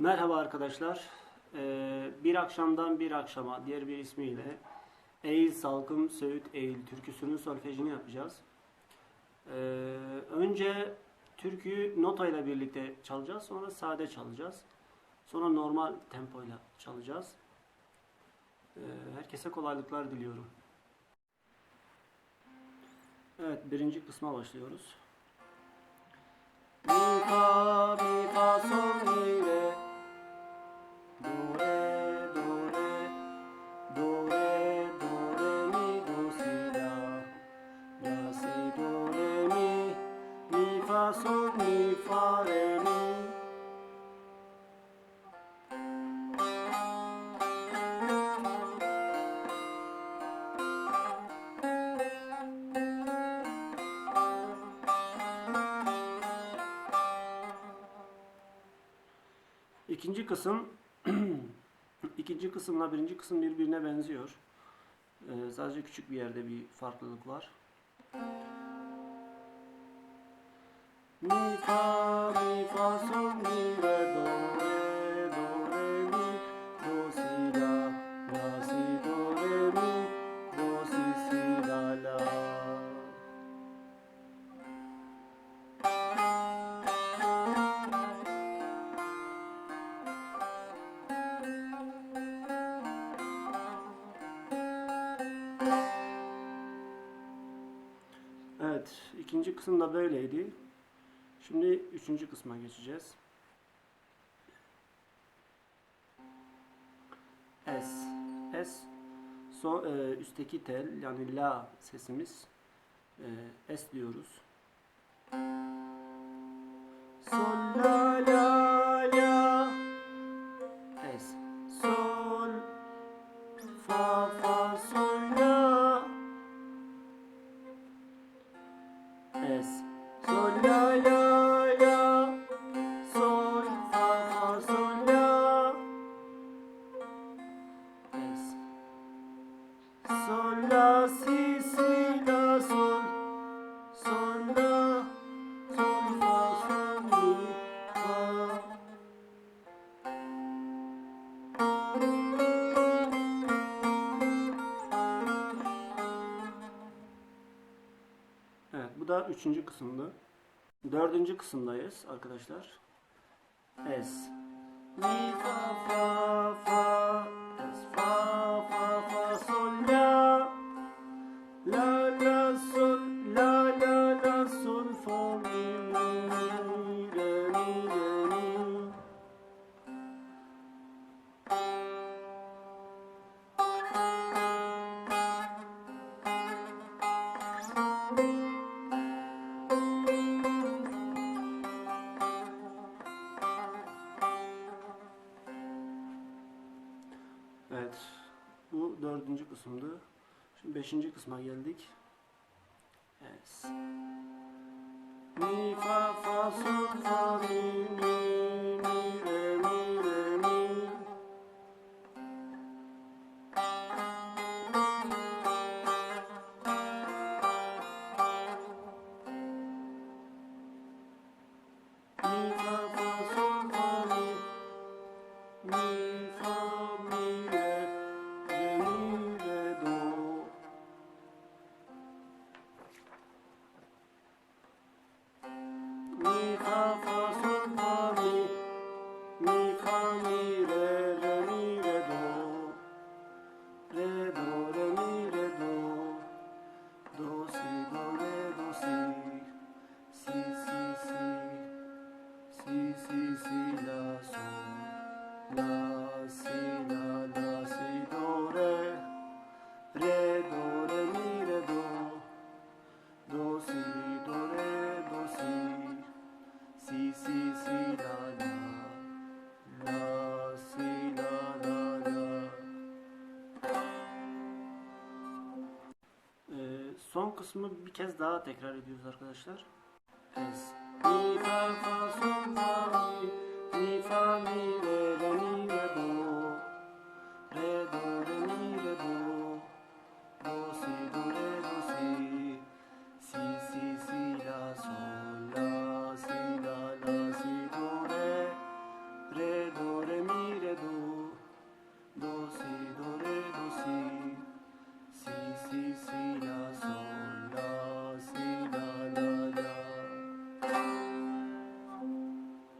Merhaba arkadaşlar. Ee, bir akşamdan bir akşama diğer bir ismiyle Eğil Salkım Söğüt Eğil türküsünün solfejini yapacağız. Ee, önce türküyü notayla birlikte çalacağız. Sonra sade çalacağız. Sonra normal tempoyla çalacağız. Ee, herkese kolaylıklar diliyorum. Evet birinci kısma başlıyoruz. Mi fa mi İkinci kısım ikinci kısımla birinci kısım birbirine benziyor. Ee, sadece küçük bir yerde bir farklılık var. Mi fa mi fa sol mi re do ikinci kısım da böyleydi. Şimdi üçüncü kısma geçeceğiz. S. S. Son, e, üstteki tel yani la sesimiz. E, S diyoruz. Sol Es. Da üçüncü kısımdı. Dördüncü kısımdayız arkadaşlar. Es. Mi fa fa fa es fa fa dördüncü kısımdı. Şimdi beşinci kısma geldik. Es. Mi fa fa sol fa mi Mi son kısmı bir kez daha tekrar ediyoruz arkadaşlar. Es. Mi fa fa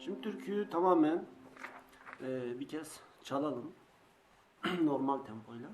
Şimdi türküyü tamamen e, bir kez çalalım. Normal tempoyla.